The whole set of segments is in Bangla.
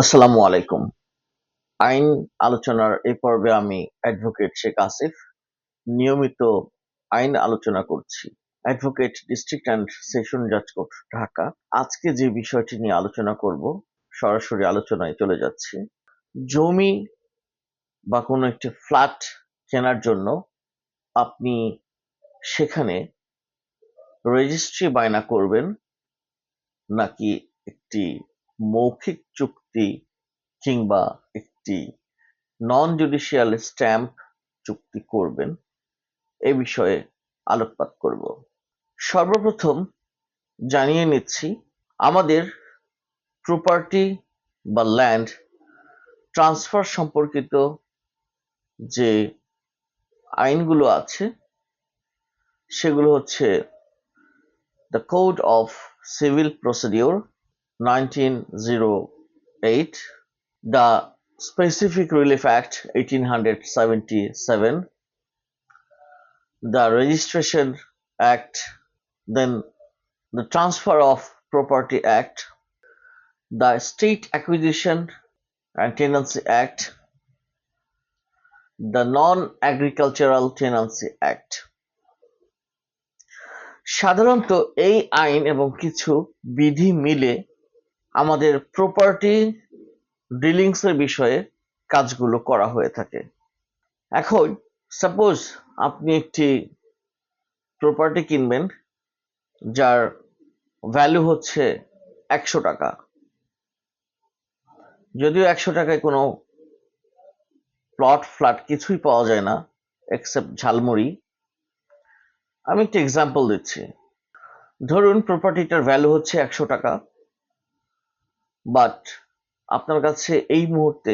আসসালামু আলাইকুম। আইন আলোচনার এই পর্বে আমি অ্যাডভোকেট শেখ আসিফ। নিয়মিত আইন আলোচনা করছি। অ্যাডভোকেট ডিস্ট্রিক্ট অ্যান্ড সেশন জাজ কোর্ট ঢাকা। আজকে যে বিষয়টি নিয়ে আলোচনা করব, সরাসরি আলোচনায় চলে যাচ্ছি। জমি বা কোনো একটি ফ্ল্যাট কেনার জন্য আপনি সেখানে রেজিস্ট্রি বায়না করবেন নাকি একটি মৌখিক চুক্তি কিংবা একটি নন জুডিশিয়াল স্ট্যাম্প চুক্তি করবেন, এ বিষয়ে আলোকপাত করব। সর্বপ্রথম জানিয়ে নিচ্ছি, আমাদের প্রপার্টি বা ল্যান্ড ট্রান্সফার সম্পর্কিত যে আইনগুলো আছে, সেগুলো হচ্ছে the code of civil procedure 1908, the Specific Relief Act 1877, the Registration Act, then the Transfer of Property Act, the State Acquisition and Tenancy Act, the Non-Agricultural Tenancy Act. সাধারণত এই আইন এবং কিছু বিধি মিলে আমাদের প্রপার্টি ডিলিংস এর বিষয়ে কাজগুলো করা হয়ে থাকে। এখন সাপোজ আপনি একটি প্রপার্টি কিনবেন, যার ভ্যালু হচ্ছে একশো টাকা। যদিও একশো টাকায় কোনো প্লট ফ্ল্যাট কিছুই পাওয়া যায় না এক্সেপ্ট ঝালমুড়ি। আমি একটি এক্সাম্পল দিচ্ছি। ধরুন প্রপার্টিটার ভ্যালু হচ্ছে একশো টাকা। বাট আপনার কাছে এই মুহূর্তে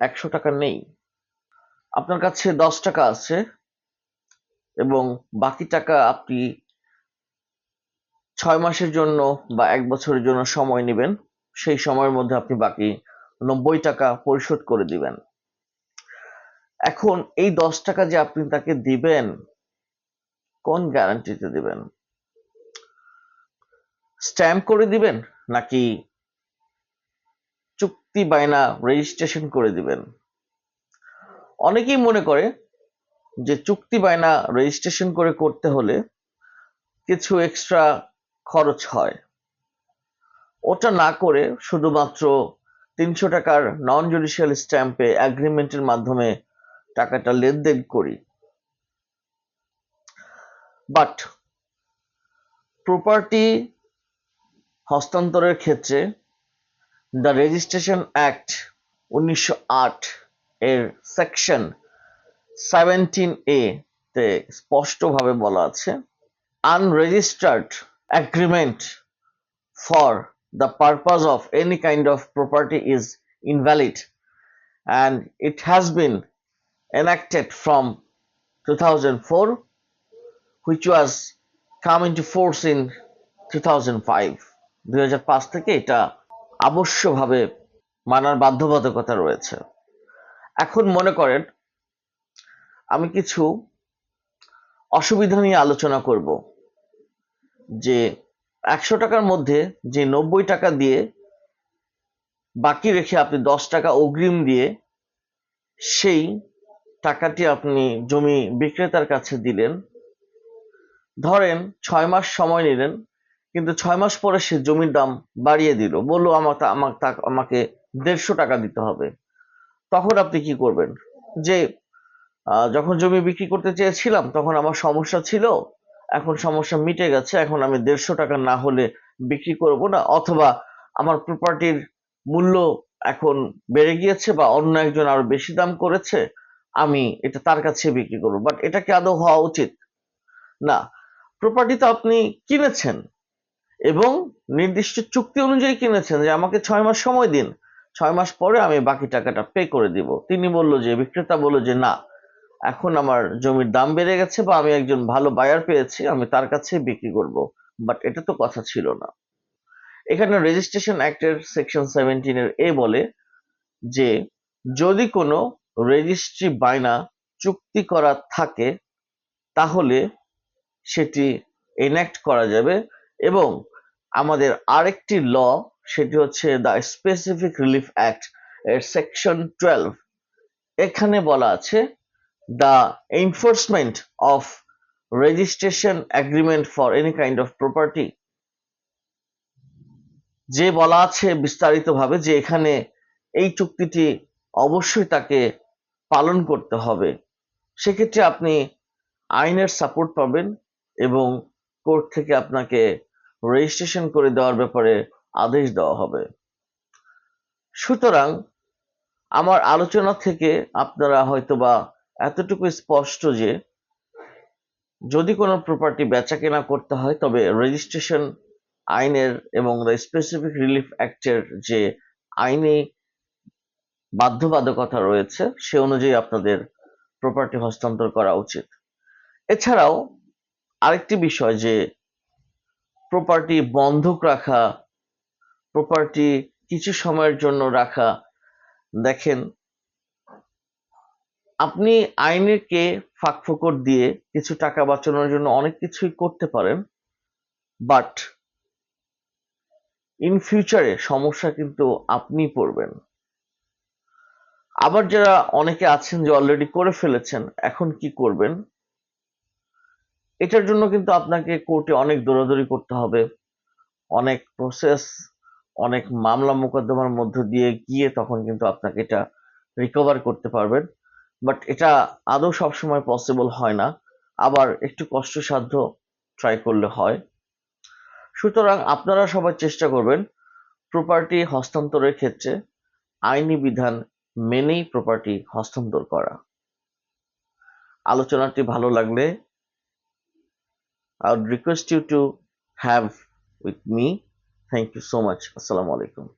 একশো টাকা নেই। আপনার কাছে দশ টাকা আছে এবং বাকি টাকা আপনি ছয় মাসের জন্য বা এক বছরের জন্য সময় নেবেন। সেই সময়ের মধ্যে আপনি বাকি নব্বই টাকা পরিশোধ করে দিবেন। এখন এই দশ টাকা যে আপনি তাকে দিবেন, কোন গ্যারান্টিতে দিবেন? স্ট্যাম্প করে দিবেন নাকি চুক্তি বায়না রেজিস্ট্রেশন করে দিবেন। অনেকেই মনে করে যে চুক্তি বায়না রেজিস্ট্রেশন করে করতে হলে কিছু এক্সট্রা খরচ হয়। ওটা না করে শুধুমাত্র তিনশো টাকার নন জুডিশিয়াল স্ট্যাম্পে অ্যাগ্রিমেন্টের মাধ্যমে টাকাটা লেনদেন করি। বাট প্রপার্টি হস্তান্তরের ক্ষেত্রে দ্য রেজিস্ট্রেশন অ্যাক্ট উনিশশো আট এর সেকশন সেভেন্টিন এ তে স্পষ্টভাবে বলা আছে unregistered agreement for the purpose of any kind of property is invalid and it has been enacted from 2004 which was come into force in 2005 2005 থেকে এটা আবশ্যভাবে মানার বাধ্যবাধকতা রয়েছে। এখন মনে করেন, আমি কিছু অসুবিধা নিয়ে আলোচনা করব, যে একশো টাকার মধ্যে যে নব্বই টাকা দিয়ে বাকি রেখে আপনি দশ টাকা অগ্রিম দিয়ে সেই টাকাটি আপনি জমি বিক্রেতার কাছে দিলেন, ধরেন ছয় মাস সময় নিলেন কিন্তু ছয় মাস পরে সে জমির দাম বাড়িয়ে দিল। বলল আমার আমাকে দেড়শো টাকা দিতে হবে। তখন আপনি কি করবেন? যে যখন জমি বিক্রি করতে চেয়েছিলাম, তখন আমার সমস্যা ছিল। এখন সমস্যা মিটে গেছে। এখন আমি দেড়শো টাকা না হলে বিক্রি করব না। অথবা আমার প্রপার্টির মূল্য এখন বেড়ে গিয়েছে বা অন্য একজন আরও বেশি দাম করেছে, আমি এটা তার কাছে বিক্রি করব। বাট এটা কি আদৌ হওয়া উচিত? না। প্রপার্টি তো আপনি কিনেছেন? এবং নির্দিষ্ট চুক্তি অনুযায়ী কিনেছেন যে আমাকে ছয় মাস সময় দিন। ছয় মাস পরে আমি বাকি টাকাটা পে করে দিব। তিনি বলল যে, বিক্রেতা বলল যে, না, এখন আমার জমির দাম বেড়ে গেছে বা আমি একজন ভালো বায়ার পেয়েছি, আমি তার কাছে বিক্রি করব। বাট এটা তো কথা ছিল না। এখানে রেজিস্ট্রেশন অ্যাক্টের সেকশন সেভেন্টিনের এ বলে যে, যদি কোনো রেজিস্ট্রি বায়না চুক্তি করা থাকে, তাহলে সেটি এনাক্ট করা যাবে এবং আমাদের আরেকটি ল, সেটি হচ্ছে দ্য স্পেসিফিক রিলিফ অ্যাক্ট এর সেকশন টুয়েলভ এখানে বলা আছে the enforcement of registration agreement for any kind of property যে বলা আছে বিস্তারিতভাবে যে এখানে এই চুক্তিটি অবশ্যই তাকে পালন করতে হবে। সেক্ষেত্রে আপনি আইনের সাপোর্ট পাবেন এবং কোর্ট থেকে আপনাকে রেজিস্ট্রেশন করে দেওয়ার ব্যাপারে আদেশ দেওয়া হবে। সুতরাং আমার আলোচনা থেকে আপনারা হয়তোবা এতটুকু স্পষ্ট যে, যদি কোনো প্রপার্টি বেচা কেনা করতে হয়, তবে রেজিস্ট্রেশন আইনের এবং দ্য স্পেসিফিক রিলিফ অ্যাক্টের যে আইনি বাধ্যবাধকতা রয়েছে, সে অনুযায়ী আপনাদের প্রপার্টি হস্তান্তর করা উচিত। এছাড়াও আরেকটি বিষয় যে প্রপার্টি বন্ধক রাখা প্রপার্টি কিছু সময়ের জন্য রাখা, দেখেন, আপনি আইনকে ফাঁক ফোকর দিয়ে কিছু টাকা বাঁচানোর জন্য অনেক কিছুই করতে পারেন বাট ইন ফিউচারে সমস্যা কিন্তু আপনি পড়বেন। আবার যারা অনেকে আছেন যে অলরেডি করে ফেলেছেন, এখন কি করবেন? এটার জন্য কিন্তু আপনাকে কোর্টে অনেক দৌড়াদৌড়ি করতে হবে। অনেক প্রসেস অনেক মামলা মোকদ্দমার মধ্য দিয়ে গিয়ে তখন কিন্তু আপনাকে এটা রিকভার করতে পারবেন। বাট এটা আদৌ সবসময় পসিবল হয় না। আবার একটু কষ্টসাধ্য ট্রাই করলে হয়। সুতরাং আপনারা সবাই চেষ্টা করবেন প্রপার্টি হস্তান্তরের ক্ষেত্রে আইনি বিধান মেনেই প্রপার্টি হস্তান্তর করা। আলোচনাটি ভালো লাগলে I would request you to have with me. Thank you so much. Assalamu alaikum.